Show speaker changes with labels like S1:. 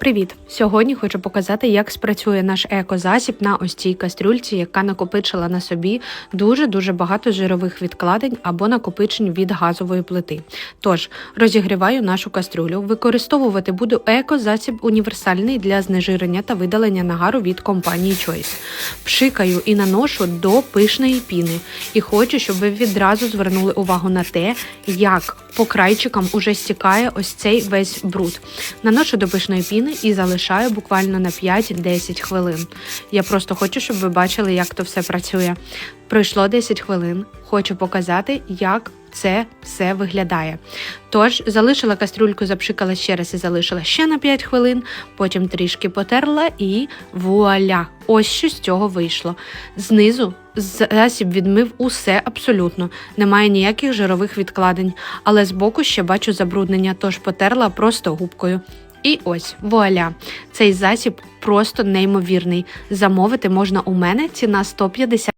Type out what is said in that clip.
S1: Привіт! Сьогодні хочу показати, як спрацює наш екозасіб на ось цій кастрюльці, яка накопичила на собі дуже-дуже багато жирових відкладень або накопичень від газової плити. Тож розігріваю нашу кастрюлю. Використовувати буду екозасіб універсальний для знежирення та видалення нагару від компанії Choice. Пшикаю і наношу до пишної піни. І хочу, щоб ви відразу звернули увагу на те, як по крайчикам уже стікає ось цей весь бруд. Наношу до пишної піни і залишаю буквально на 5-10 хвилин. Я просто хочу, щоб ви бачили, як то все працює. Пройшло 10 хвилин. Хочу показати, як це все виглядає. Тож залишила кастрюльку, запшикала ще раз і залишила ще на 5 хвилин, потім трішки потерла і вуаля! Ось що з цього вийшло. Знизу засіб відмив усе абсолютно, немає ніяких жирових відкладень, але збоку ще бачу забруднення, тож потерла просто губкою. І ось вуаля! Цей засіб просто неймовірний. Замовити можна у мене ціна 150